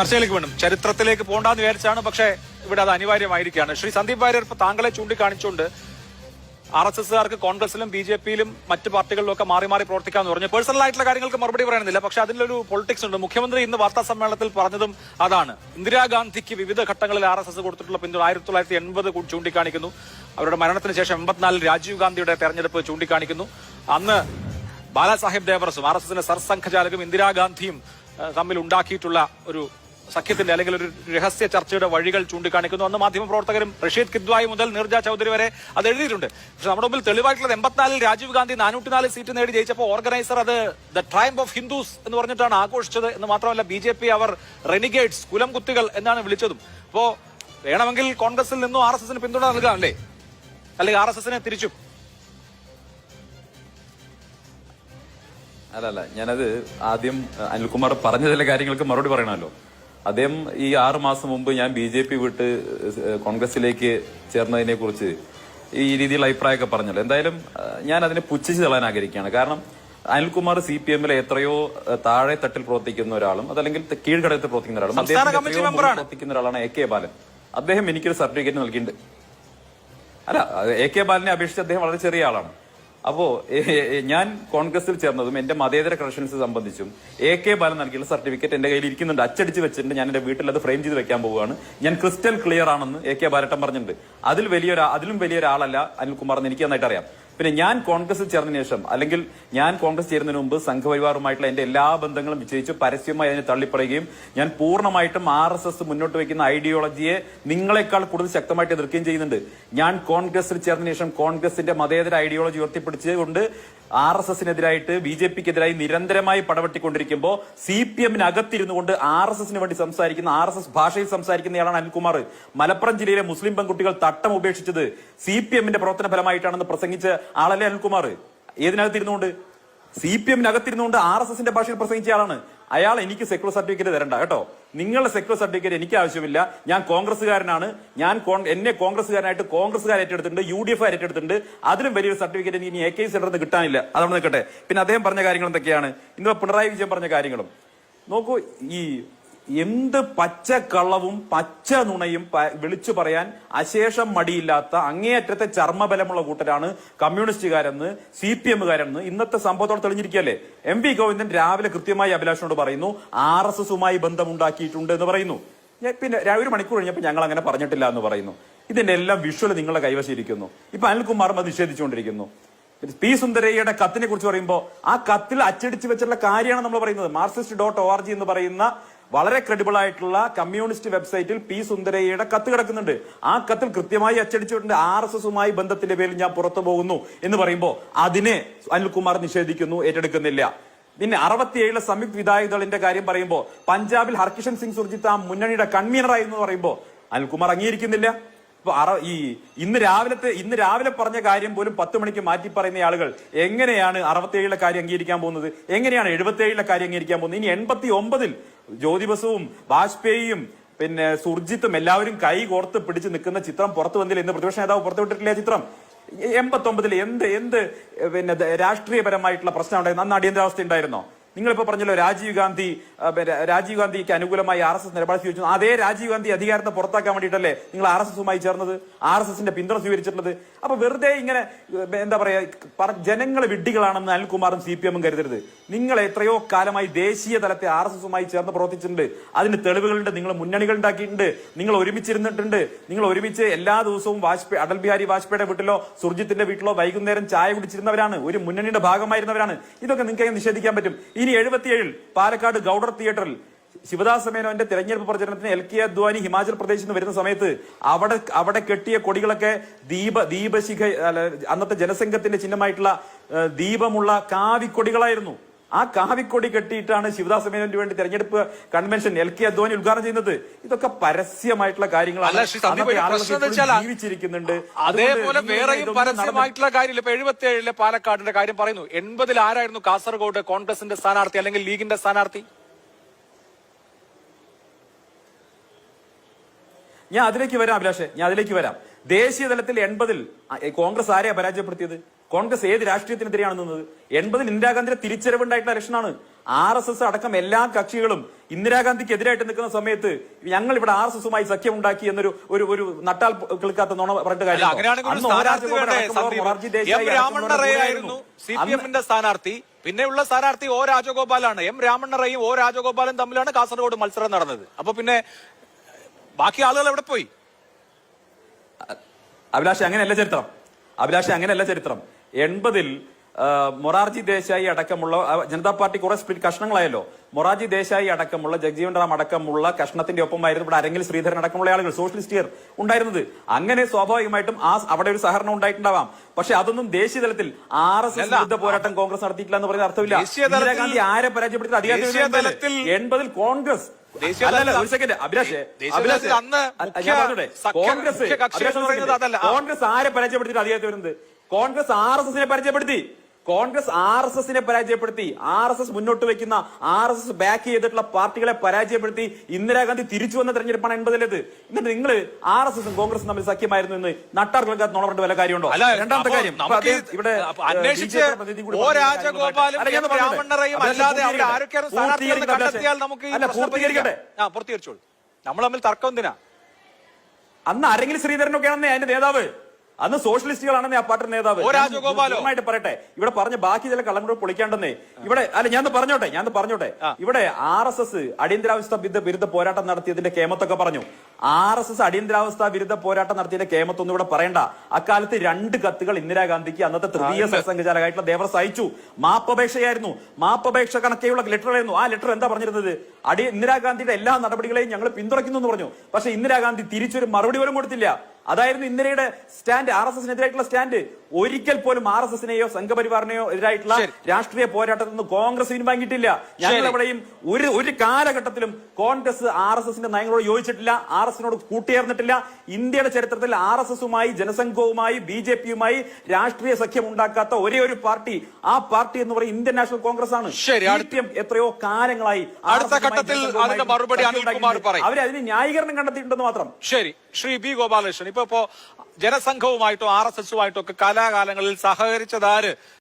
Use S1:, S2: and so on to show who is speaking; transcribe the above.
S1: ചർച്ചയിലേക്ക് വേണം ചരിത്രത്തിലേക്ക് പോകണ്ടെന്ന് വിചാരിച്ചാണ് പക്ഷേ ഇവിടെ അത് അനിവാര്യമായിരിക്കുകയാണ്. ശ്രീ സന്ദീപ് വാര്യർ ഇപ്പൊ താങ്കളെ ചൂണ്ടിക്കാണിച്ചുകൊണ്ട് ആർ എസ് എസ്സുകാർക്ക് കോൺഗ്രസിലും ബി ജെ പിയിലും മറ്റ് പാർട്ടികളിലും ഒക്കെ മാറി മാറി പ്രവർത്തിക്കാന്ന് പറഞ്ഞു. പേഴ്സണൽ ആയിട്ടുള്ള കാര്യങ്ങൾക്ക് മറുപടി പറയുന്നില്ല പക്ഷെ അതിലൊരു പൊളിറ്റിക്സ് ഉണ്ട്. മുഖ്യമന്ത്രി ഇന്ന് വാർത്താ സമ്മേളനത്തിൽ പറഞ്ഞതും അതാണ്. ഇന്ദിരാഗാന്ധിക്ക് വിവിധ ഘട്ടങ്ങളിൽ ആർ എസ് എസ് കൊടുത്തിട്ടുള്ള പിന്തുണ ആയിരത്തി തൊള്ളായിരത്തി എൺപത് ചൂണ്ടിക്കാണിക്കുന്നു. അവരുടെ മരണത്തിന് ശേഷം എൺപത്തിനാലിൽ രാജീവ് ഗാന്ധിയുടെ തെരഞ്ഞെടുപ്പ് ചൂണ്ടിക്കാണിക്കുന്നു. അന്ന് ബാലാസാഹിബ് ദേവറസും ആർ എസ് എസിന്റെ സർസംഘചാലകും ഇന്ദിരാഗാന്ധിയും തമ്മിൽ ഉണ്ടാക്കിയിട്ടുള്ള ഒരു സഖ്യത്തിന്റെ അല്ലെങ്കിൽ ഒരു രഹസ്യ ചർച്ചയുടെ വഴികൾ ചൂണ്ടിക്കാണിക്കുന്നു. അന്ന് മാധ്യമപ്രവർത്തകരും റഷീദ് കിദ്വായി മുതൽ നീർജ ചൗധരി വരെ അത് എഴുതിയിട്ടുണ്ട്. പക്ഷെ നമ്മുടെ മുമ്പിൽ തെളിവായിട്ടുള്ളത് എൺപത്തിനാലിൽ രാജീവ് ഗാന്ധി നാനൂറ്റിനാല് സീറ്റ് നേടി ജയിച്ചപ്പോൾ ഓർഗനൈസർ അത് ദ ട്രൈംബ് ഓഫ് ഹിന്ദുസ് എന്ന് പറഞ്ഞിട്ടാണ് ആഘോഷിച്ചത് എന്ന് മാത്രമല്ല ബി ജെ പി അവർ റെനിഗേറ്റ്സ് കുലം കുത്തികൾ എന്നാണ് വിളിച്ചതും. അപ്പോ വേണമെങ്കിൽ കോൺഗ്രസിൽ നിന്നും ആർ എസ് എസിന് പിന്തുണ നൽകാം അല്ലേ? അല്ലെങ്കിൽ ആർ എസ് എസിനെ തിരിച്ചും.
S2: അല്ല അല്ല ഞാനത് ആദ്യം അനിൽകുമാർ പറഞ്ഞ ചില കാര്യങ്ങൾക്ക് മറുപടി പറയണമല്ലോ. അദ്ദേഹം ഈ ആറ് മാസം മുമ്പ് ഞാൻ ബി ജെ പി വിട്ട് കോൺഗ്രസിലേക്ക് ചേർന്നതിനെ കുറിച്ച് ഈ രീതിയിൽ അഭിപ്രായമൊക്കെ പറഞ്ഞല്ലോ. എന്തായാലും ഞാൻ അതിനെ പുച്ഛിച്ച് തള്ളാൻ ആഗ്രഹിക്കുകയാണ്. കാരണം അനിൽകുമാർ സി പി എമ്മിലെ എത്രയോ താഴെ തട്ടിൽ പ്രവർത്തിക്കുന്ന ഒരാളും അതല്ലെങ്കിൽ കീഴ്ഘടകത്തിൽ പ്രവർത്തിക്കുന്ന ഒരാളും
S1: അദ്ദേഹം.
S2: പ്രവർത്തിക്കുന്ന ഒരാളാണ് എ കെ ബാലൻ. അദ്ദേഹം എനിക്കൊരു സർട്ടിഫിക്കറ്റ് നൽകിയിട്ടുണ്ട്. അല്ല എ കെ ബാലനെ അപേക്ഷിച്ച് അദ്ദേഹം വളരെ ചെറിയ ആളാണ്. അപ്പോ ഞാൻ കോൺഗ്രസിൽ ചേർന്നതും എന്റെ മതേതര കണക്ഷൻസ് സംബന്ധിച്ചും എ കെ ബാലൻ നൽകിയുള്ള സർട്ടിഫിക്കറ്റ് എന്റെ കയ്യിൽ ഇരിക്കുന്നുണ്ട്. അച്ചടിച്ച് വെച്ചിട്ടുണ്ട്. ഞാൻ എന്റെ വീട്ടിൽ അത് ഫ്രെയിം ചെയ്ത് വെക്കാൻ പോവുകയാണ്. ഞാൻ ക്രിസ്റ്റൽ ക്ലിയർ ആണെന്ന് എ കെ ബാലട്ടൻ പറഞ്ഞിട്ടുണ്ട്. അതിൽ വലിയൊരു അതിലും വലിയൊരാളല്ല അനിൽകുമാർ എന്ന് എനിക്ക് നന്നായിട്ട് അറിയാം പിന്നെ ഞാൻ കോൺഗ്രസിൽ ചേർന്നതിന് ശേഷം അല്ലെങ്കിൽ ഞാൻ കോൺഗ്രസ് ചേരുന്നതിന് മുമ്പ് സംഘപരിവാറുമായിട്ടുള്ള എന്റെ എല്ലാ ബന്ധങ്ങളും വിജയിച്ച് പരസ്യമായി അതിനെ തള്ളിപ്പറയുകയും ഞാൻ പൂർണമായിട്ടും ആർ എസ് എസ് മുന്നോട്ട് വയ്ക്കുന്ന ഐഡിയോളജിയെ നിങ്ങളെക്കാൾ കൂടുതൽ ശക്തമായിട്ട് എതിർക്കുകയും ചെയ്യുന്നുണ്ട്. ഞാൻ കോൺഗ്രസിൽ ചേർന്നതിന് ശേഷം കോൺഗ്രസിന്റെ മതേതര ഐഡിയോളജി ഉയർത്തിപ്പിടിച്ചുകൊണ്ട് ആർ എസ് എസിനെതിരായിട്ട് ബി ജെ പിക്കെതിരായി നിരന്തരമായി പടവെട്ടിക്കൊണ്ടിരിക്കുമ്പോൾ സി പി എമ്മിനകത്തിരുന്നു കൊണ്ട് ആർ എസ് എസിന് വേണ്ടി സംസാരിക്കുന്ന ആർ എസ് എസ് ഭാഷയിൽ സംസാരിക്കുന്നയാളാണ് അനിൽകുമാർ. മലപ്പുറം ജില്ലയിലെ മുസ്ലിം പെൺകുട്ടികൾ തട്ടം ഉപേക്ഷിച്ചത് സി പി എമ്മിന്റെ പ്രവർത്തന ഫലമായിട്ടാണെന്ന് പ്രസംഗിച്ച ആളല്ലേ അനിൽകുമാർ? ഏതിനകത്തിരുന്നുകൊണ്ട്? സി പി എമ്മിനകത്തിരുന്നുകൊണ്ട് ആർ എസ് എസിന്റെ ഭാഷയിൽ പ്രസംഗിച്ച ആളാണ്. അയാൾ എനിക്ക് സെക്യുലർ സർട്ടിഫിക്കറ്റ് തരണ്ട കേട്ടോ. നിങ്ങളുടെ സെക്യുലർ സർട്ടിഫിക്കറ്റ് എനിക്ക് ആവശ്യമില്ല. ഞാൻ കോൺഗ്രസ്സുകാരനാണ്. ഞാൻ എന്നെ കോൺഗ്രസ്സുകാരനായിട്ട് കോൺഗ്രസ്സുകാർ ഏറ്റെടുത്തിട്ടുണ്ട് യു ഡി എഫ് ഏറ്റെടുത്തിട്ടുണ്ട്. അതിലും വലിയൊരു സർട്ടിഫിക്കറ്റ് എനിക്ക് ഇനി എ കെ സെന്ററിൽ നിന്ന് കിട്ടാനില്ല. അതവിടെ നിൽക്കട്ടെ. പിന്നെ അദ്ദേഹം പറഞ്ഞ കാര്യങ്ങൾ എന്തൊക്കെയാണ്? ഇന്ന് പിണറായി വിജയൻ പറഞ്ഞ കാര്യങ്ങളും. നോക്കൂ ഈ എന്ത് പച്ച കള്ളവും പച്ച നുണയും വിളിച്ചു പറയാൻ അശേഷം മടിയില്ലാത്ത അങ്ങേയറ്റത്തെ ചർമ്മബലമുള്ള കൂട്ടരാണ് കമ്മ്യൂണിസ്റ്റുകാരെന്ന് സി പി എമ്മുകാരെന്ന് ഇന്നത്തെ സംഭവത്തോടെ തെളിഞ്ഞിരിക്കുകയല്ലേ? എം വി ഗോവിന്ദൻ രാവിലെ കൃത്യമായി അഭിലാഷനോട് പറയുന്നു ആർ എസ് എസുമായി ബന്ധമുണ്ടാക്കിയിട്ടുണ്ട് എന്ന് പറയുന്നു. പിന്നെ ഒരു മണിക്കൂർ കഴിഞ്ഞപ്പോൾ ഞങ്ങൾ അങ്ങനെ പറഞ്ഞിട്ടില്ല എന്ന് പറയുന്നു. ഇതിന്റെ എല്ലാം വിഷ്വൽ നിങ്ങളുടെ കൈവശം ഇരിക്കുന്നു ഇപ്പൊ അനിൽകുമാറും അത് നിഷേധിച്ചുകൊണ്ടിരിക്കുന്നു. പി സുന്ദരയ്യയുടെ കത്തിനെ കുറിച്ച് പറയുമ്പോൾ ആ കത്തിൽ അച്ചടിച്ച് വെച്ചിട്ടുള്ള കാര്യമാണ് നമ്മൾ പറയുന്നത്. Marxist dot O R G എന്ന് പറയുന്ന വളരെ ക്രെഡിബിൾ ആയിട്ടുള്ള കമ്മ്യൂണിസ്റ്റ് വെബ്സൈറ്റിൽ പി സുന്ദരയ്യയുടെ കത്ത് കിടക്കുന്നുണ്ട്. ആ കത്തിൽ കൃത്യമായി അച്ചടിച്ചിട്ടുണ്ട്. ആർ എസ് എസുമായി ബന്ധത്തിന്റെ പേരിൽ ഞാൻ പുറത്തു പോകുന്നു എന്ന് പറയുമ്പോൾ അതിനെ അനിൽകുമാർ നിഷേധിക്കുന്നു ഏറ്റെടുക്കുന്നില്ല. പിന്നെ അറുപത്തിയേഴിലെ സംയുക്ത് വിധായക ദളിന്റെ കാര്യം പറയുമ്പോൾ പഞ്ചാബിൽ ഹർകിഷൻ സിംഗ് സുർജിത്ത് ആ മുന്നണിയുടെ കൺവീനറായി എന്ന് പറയുമ്പോൾ അനിൽകുമാർ അംഗീകരിക്കുന്നില്ല. ഈ ഇന്ന് രാവിലത്തെ ഇന്ന് രാവിലെ പറഞ്ഞ കാര്യം പോലും പത്ത് മണിക്ക് മാറ്റി പറയുന്ന ആളുകൾ എങ്ങനെയാണ് അറുപത്തേഴിലെ കാര്യം അംഗീകരിക്കാൻ പോകുന്നത്? എങ്ങനെയാണ് എഴുപത്തേഴിലെ കാര്യം അംഗീകരിക്കാൻ പോകുന്നത്? ഇനി എൺപത്തി ഒമ്പതിൽ ജ്യോതിബസുവും വാജ്പേയിയും പിന്നെ സുർജിത്തും എല്ലാവരും കൈ കോർത്ത് പിടിച്ച് നിൽക്കുന്ന ചിത്രം പുറത്തു വന്നില്ല എന്ന് പ്രതിപക്ഷ നേതാവ് പുറത്തുവിട്ടിട്ടില്ല വിട്ടിട്ടില്ല ചിത്രം. എൺപത്തി ഒമ്പതിൽ എന്ത് എന്ത് പിന്നെ രാഷ്ട്രീയപരമായിട്ടുള്ള പ്രശ്നം ഉണ്ടായിരുന്നു? അന്ന് അടിയന്തരാവസ്ഥ ഉണ്ടായിരുന്നോ? നിങ്ങളിപ്പോ പറഞ്ഞല്ലോ രാജീവ് ഗാന്ധി രാജീവ് ഗാന്ധിക്ക് അനുകൂലമായി ആർ എസ് എസ് നിലപാട് സ്വീകരിച്ചു. അതേ രാജീവ് ഗാന്ധി അധികാരത്തെ പുറത്താക്കാൻ വേണ്ടിയിട്ടല്ലേ നിങ്ങൾ ആർ എസ് എസുമായി ചേർന്നത്? ആർ എസ് എസിന്റെ പിന്തുണ സ്വീകരിച്ചിട്ടുള്ളത്. അപ്പൊ വെറുതെ ഇങ്ങനെ എന്താ പറയാ പറ- ജനങ്ങൾ വിഡ്ഢികളാണെന്ന് അനിൽകുമാറും സി പി എമ്മും കരുതരുത്. നിങ്ങൾ എത്രയോ കാലമായി ദേശീയ തലത്തെ ആർ എസ് എസുമായി ചേർന്ന് പ്രവർത്തിച്ചിട്ടുണ്ട്. അതിന് തെളിവുകളുണ്ട് നിങ്ങൾ മുന്നണികൾ ഉണ്ടാക്കിയിട്ടുണ്ട് നിങ്ങൾ ഒരുമിച്ചിരുന്നിട്ടുണ്ട്. നിങ്ങൾ ഒരുമിച്ച് എല്ലാ ദിവസവും വാജ്പേയി അടൽ ബിഹാരി വാജ്പേയിയുടെ വീട്ടിലോ സുർജിത്തിന്റെ വീട്ടിലോ വൈകുന്നേരം ചായ കുടിച്ചിരുന്നവരാണ്. ഒരു മുന്നണിയുടെ ഭാഗമായിരുന്നവരാണ്. ഇതൊക്കെ നിങ്ങൾക്ക് നിഷേധിക്കാൻ പറ്റും. ഇനി എഴുപത്തിയേഴിൽ പാലക്കാട് ഗൗഡർ തിയേറ്ററിൽ ശിവദാസ് മേനോന്റെ തെരഞ്ഞെടുപ്പ് പ്രചരണത്തിന് എൽ കെ അദ്വാനി ഹിമാചൽ പ്രദേശിൽ നിന്ന് വരുന്ന സമയത്ത് അവിടെ അവിടെ കെട്ടിയ കൊടികളൊക്കെ ദീപ ദീപശിഖ അന്നത്തെ ജനസംഘത്തിന്റെ ചിഹ്നമായിട്ടുള്ള ദീപമുള്ള കാവിക്കൊടികളായിരുന്നു. ആ കാവിക്കൊടി കെട്ടിയിട്ടാണ് ശിവദാസ് മേനോന് വേണ്ടി തെരഞ്ഞെടുപ്പ് കൺവെൻഷൻ എൽ കെ അദ്വാനി ഉദ്ഘാടനം ചെയ്യുന്നത്. ഇതൊക്കെ പരസ്യമായിട്ടുള്ള കാര്യങ്ങളാണ്. ജീവിച്ചിരിക്കുന്നുണ്ട്.
S1: അതേപോലെ വേറെയും പരസ്യമായിട്ടുള്ള കാര്യമില്ല. ഇപ്പൊ എഴുപത്തി ഏഴിലെ പാലക്കാടിന്റെ കാര്യം പറയുന്നു. എൺപതിൽ ആരായിരുന്നു കാസർഗോഡ് കോൺഗ്രസിന്റെ സ്ഥാനാർത്ഥി അല്ലെങ്കിൽ ലീഗിന്റെ സ്ഥാനാർത്ഥി?
S2: ഞാൻ അതിലേക്ക് വരാം അഭിലാഷെ. ഞാൻ അതിലേക്ക് വരാം. ദേശീയ തലത്തിൽ എൺപതിൽ കോൺഗ്രസ് ആരെയാ പരാജയപ്പെടുത്തിയത്? കോൺഗ്രസ് ഏത് രാഷ്ട്രീയത്തിനെതിരെയാണ് നിന്നത്? എൺപതിൽ ഇന്ദിരാഗാന്ധിയുടെ തിരിച്ചറിവുണ്ടായിട്ടുള്ള ഇലക്ഷനാണ്. ആർ എസ് എസ് അടക്കം എല്ലാ കക്ഷികളും ഇന്ദിരാഗാന്ധിക്ക് എതിരായിട്ട് നിൽക്കുന്ന സമയത്ത് ഞങ്ങൾ ഇവിടെ ആർ എസ് എസുമായി സഖ്യം ഉണ്ടാക്കി എന്നൊരു ഒരു ഒരു നട്ടാൽ കേൾക്കാത്ത നോണ പറഞ്ഞിട്ട് കാര്യം
S1: സ്ഥാനാർത്ഥി. പിന്നെയുള്ള സ്ഥാനാർത്ഥി ഓ രാജഗോപാലാണ്. എം രാമണ്ണറയും ഓ ഒ രാജഗോപാലും തമ്മിലാണ് കാസർഗോഡ് മത്സരം നടന്നത്. അപ്പൊ പിന്നെ ബാക്കി ആളുകൾ എവിടെ പോയി?
S2: അഭിലാഷ് അങ്ങനെയല്ല ചരിത്രം. അഭിലാഷ് അങ്ങനെയല്ല ചരിത്രം. എൺപതിൽ മൊറാർജി ദേശായി അടക്കമുള്ള ജനതാ പാർട്ടി കുറെ സ്പ്ലിറ്റ് കഷ്ണങ്ങളായല്ലോ. മൊറാർജി ദേശായി അടക്കമുള്ള ജഗ്ജീവൻ റാം അടക്കമുള്ള കഷ്ണത്തിന്റെ ഒപ്പമായിരുന്നു ഇവിടെ അരങ്ങിൽ ശ്രീധരൻ അടക്കമുള്ള ആളുകൾ സോഷ്യലിസ്റ്റിയർ ഉണ്ടായിരുന്നത്. അങ്ങനെ സ്വാഭാവികമായിട്ടും ആ അവിടെ ഒരു സഹകരണം ഉണ്ടായിട്ടുണ്ടാവാം. പക്ഷെ അതൊന്നും ദേശീയ തലത്തിൽ ആർ എസ് എസ്. വിരുദ്ധ പോരാട്ടം കോൺഗ്രസ് നടത്തിയിട്ടില്ല എന്ന് പറയുന്ന അർത്ഥമില്ല. ഇന്ദിരാഗാന്ധി ആരെ പരാജയപ്പെടുത്തി അധികാരത്തിൽ എൺപതിൽ കോൺഗ്രസ്. കോൺഗ്രസ്. കോൺഗ്രസ് ആരെ പരാജയപ്പെടുത്തിയിട്ട് അധികാരത്തിൽ വരുന്നത്? കോൺഗ്രസ് ആർ എസ് എസിനെ പരിചയപ്പെടുത്തി. കോൺഗ്രസ് ആർ എസ് എസിനെ പരാജയപ്പെടുത്തി ആർ എസ് എസ് മുന്നോട്ട് വെക്കുന്ന ആർ എസ് എസ് ബാക്ക് ചെയ്തിട്ടുള്ള പാർട്ടികളെ പരാജയപ്പെടുത്തി ഇന്ദിരാഗാന്ധി തിരിച്ചു വന്ന തെരഞ്ഞെടുപ്പാണ് എൺപതിലേത്. എന്നിട്ട് നിങ്ങൾ ആർ എസ് എസും കോൺഗ്രസും തമ്മിൽ സഖ്യമായിരുന്നു എന്ന് നട്ടാർ കേൾക്കാത്ത നുണ പറഞ്ഞിട്ട് വല്ല കാര്യമുണ്ടോ?
S1: അല്ല
S2: രണ്ടാമത്തെ കാര്യം ഇവിടെ അല്ല, പൂർത്തീകരിക്കട്ടെ.
S1: പൂർത്തീകരിച്ചോളൂ. നമ്മൾ തമ്മിൽ തർക്കം എന്തിനാ?
S2: അന്ന് ആരെങ്കിലും ശ്രീധരനൊക്കെയാണെന്നേ അതിന്റെ നേതാവ്. അന്ന് സോഷ്യലിസ്റ്റുകളാണെന്ന് ആ പാർട്ടി നേതാവ്? പൂർണമായിട്ട് പറയട്ടെ. ഇവിടെ പറഞ്ഞ ബാക്കി ചില കള്ളങ്ങൾ പൊളിക്കാണ്ടെന്നേ. ഇവിടെ അല്ല ഞാൻ പറഞ്ഞോട്ടെ ഞാൻ പറഞ്ഞോട്ടെ. ഇവിടെ ആർ എസ് എസ് അടിയന്തരാവസ്ഥ വിരുദ്ധ പോരാട്ടം നടത്തിയതിന്റെ കേമത്തൊക്കെ പറഞ്ഞു. ആർ എസ് എസ് അടിയന്തരാവസ്ഥ വിരുദ്ധ പോരാട്ടം നടത്തിയതിന്റെ കേമത്തൊന്നും ഇവിടെ പറയണ്ട. അക്കാലത്ത് രണ്ട് കത്തുകൾ ഇന്ദിരാഗാന്ധിക്ക് അന്നത്തെ തൃതീയ സംഘചാലകമായിട്ടുള്ള ദേവർ സഹിച്ചു. മാപ്പപേക്ഷയായിരുന്നു. മാപ്പപേക്ഷ കണക്കെയുള്ള ലെറ്റർ ആയിരുന്നു ആ ലെറ്റർ എന്താ പറഞ്ഞിരുന്നത്? അടി ഇന്ദിരാഗാന്ധിയുടെ എല്ലാ നടപടികളെയും ഞങ്ങൾ പിന്തുണയ്ക്കുന്നു എന്ന് പറഞ്ഞു. പക്ഷെ ഇന്ദിരാഗാന്ധി തിരിച്ചൊരു മറുപടി പോലും കൊടുത്തില്ല. അതായിരുന്നു ഇന്ദിരയുടെ സ്റ്റാൻഡ് ആർ എസ് എസിനെതിരായിട്ടുള്ള സ്റ്റാൻഡ്. ഒരിക്കൽ പോലും ആർ എസ് എസിനെയോ സംഘപരിവാറിനെയോ എതിരായിട്ടുള്ള. രാഷ്ട്രീയ പോരാട്ടത്തിൽ നിന്ന് കോൺഗ്രസ് പിൻവാങ്ങിയിട്ടില്ല. ഞങ്ങൾ എവിടെയും ഒരു ഒരു കാലഘട്ടത്തിലും കോൺഗ്രസ് ആർ എസ് എസിന്റെ നയങ്ങളോട് യോജിച്ചിട്ടില്ല ആർ എസ് എസിനോട് കൂട്ടിയേർന്നിട്ടില്ല. ഇന്ത്യയുടെ ചരിത്രത്തിൽ ആർ എസ് എസുമായി ജനസംഘവുമായി ബി ജെ പിയുമായി രാഷ്ട്രീയ സഖ്യം ഉണ്ടാക്കാത്ത ഒരേ ഒരു പാർട്ടി ആ പാർട്ടി എന്ന് പറയുന്നത് ഇന്ത്യൻ നാഷണൽ കോൺഗ്രസ് ആണ് എത്രയോ കാലങ്ങളായി അവരതിന് ന്യായീകരണം കണ്ടെത്തിയിട്ടുണ്ടെന്ന് മാത്രം.
S1: ശരി. ശ്രീ ബി ഗോപാലകൃഷ്ണൻ. ഇപ്പൊ ഇപ്പോ ജനസംഘവുമായിട്ടോ ആർ എസ് എസുമായിട്ടോ ഒക്കെ കലാകാലങ്ങളിൽ സഹകരിച്ചതാര്